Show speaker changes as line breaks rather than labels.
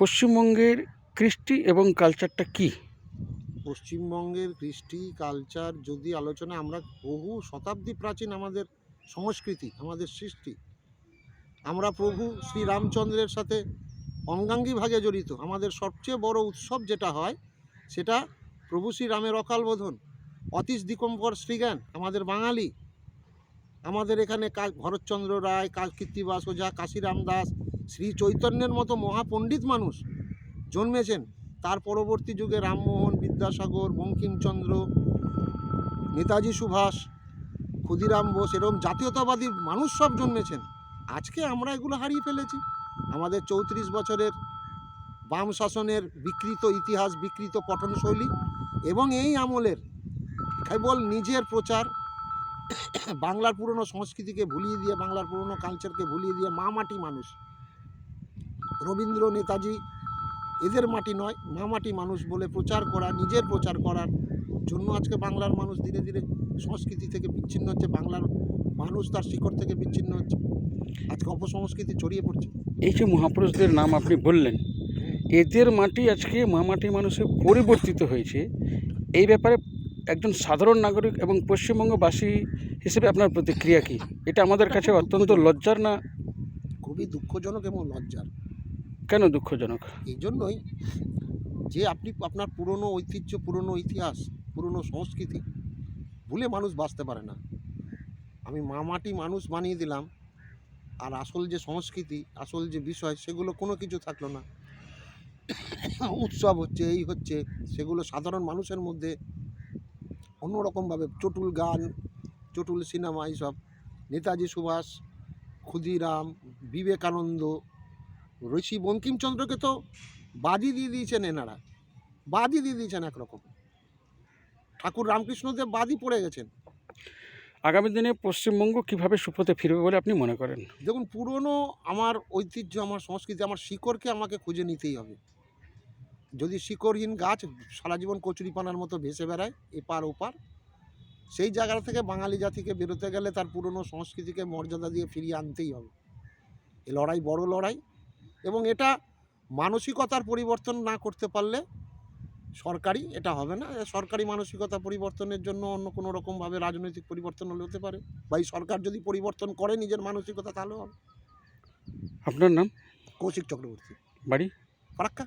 পশ্চিমবঙ্গের কৃষ্টি এবং কালচারটা কি?
পশ্চিমবঙ্গের কৃষ্টি কালচার যদি আলোচনা আমরা বহু শতাব্দী প্রাচীন আমাদের সংস্কৃতি, আমাদের সৃষ্টি, আমরা প্রভু শ্রী রামচন্দ্রের সাথে অঙ্গাঙ্গিভাগে জড়িত, আমাদের সবচেয়ে বড় উৎসব যেটা হয় সেটা প্রভু শ্রী রামের অকালবোধন অতীশ দিগম্বর শ্রীজ্ঞান, আমাদের বাঙালি, আমাদের এখানে ভরতচন্দ্র রায় কীর্তিবাস ওঝা কাশিরাম দাস শ্রী চৈতন্যের মতো মহাপণ্ডিত মানুষ জন্মেছেন। তার পরবর্তী যুগে রামমোহন, বিদ্যাসাগর, বঙ্কিমচন্দ্র, নেতাজি সুভাষ, ক্ষুদিরাম বোস এরকম জাতীয়তাবাদী মানুষ সব জন্মেছেন। আজকে আমরা এগুলো হারিয়ে ফেলেছি। আমাদের চৌত্রিশ বছরের বাম শাসনের বিকৃত ইতিহাস, বিকৃত পঠনশৈলী এবং এই আমলের কেবল নিজের প্রচার, বাংলার পুরনো সংস্কৃতিকে ভুলিয়ে দিয়ে, বাংলার পুরনো কালচারকে ভুলিয়ে দিয়ে মা মাটি মানুষ রবীন্দ্র নেতাজি এদের মাটি নয় মা মাটি মানুষ বলে প্রচার করা নিজের প্রচার করার জন্য আজকে বাংলার মানুষ ধীরে ধীরে সংস্কৃতি থেকে বিচ্ছিন্ন হচ্ছে বাংলার মানুষ তার শিকড় থেকে বিচ্ছিন্ন হচ্ছে। আজকে অপসংস্কৃতি ছড়িয়ে পড়ছে।
এই যে মহাপুরুষদের নাম আপনি বললেন এদের মাটি আজকে মামাটি মানুষে পরিবর্তিত হয়েছে। এই ব্যাপারে একজন সাধারণ নাগরিক এবং পশ্চিমবঙ্গবাসী হিসেবে আপনার প্রতিক্রিয়া কী? এটা আমাদের কাছে অত্যন্ত লজ্জার না?
খুবই দুঃখজনক এবং লজ্জার।
কেন দুঃখজনক?
এই জন্যই যে আপনি আপনার পুরনো ঐতিহ্য, পুরনো ইতিহাস, পুরনো সংস্কৃতি ভুলে মানুষ বাঁচতে পারে না। আমি মামাটি মানুষ বানিয়ে দিলাম আর আসল যে সংস্কৃতি, আসল যে বিষয় সেগুলো কোনো কিছু থাকল না। উৎসব হচ্ছে, এই হচ্ছে, সেগুলো সাধারণ মানুষের মধ্যে অন্যরকমভাবে চটুল গান, চটুল সিনেমা এইসব, নেতাজি সুভাষ, ক্ষুদিরাম, বিবেকানন্দ ঋষি বঙ্কিমচন্দ্রকে তো বাজি দিয়ে দিয়েছেন এনারা। বাজি দিয়ে দিয়েছেন একরকম। ঠাকুর রামকৃষ্ণদেব বাজি পড়ে গেছেন।
আগামী দিনে পশ্চিমবঙ্গ কীভাবে সুপথে ফিরবে বলে আপনি মনে করেন?
দেখুন পুরনো আমার ঐতিহ্য আমার সংস্কৃতি আমার শিকড়কে আমাকে খুঁজে নিতেই হবে। যদি শিকড়হীন গাছ সারা জীবন কচুরিপানার মতো ভেসে বেড়ায় এপার ওপার সেই জায়গা থেকে বাঙালি জাতিকে বেরোতে গেলে তার পুরনো সংস্কৃতিকে মর্যাদা দিয়ে ফিরিয়ে আনতেই হবে। এ লড়াই বড় লড়াই এবং এটা মানসিকতার পরিবর্তন না করতে পারলে সরকারি এটা হবে না। সরকারি মানসিকতা পরিবর্তনের জন্য অন্য কোনো রকমভাবে রাজনৈতিক পরিবর্তন হলে হতে পারে। বা এই সরকার যদি পরিবর্তন করে নিজের মানসিকতা তাহলেও হবে।
আপনার নাম?
কৌশিক চক্রবর্তী।
বাড়ি?
ফারাক্কা।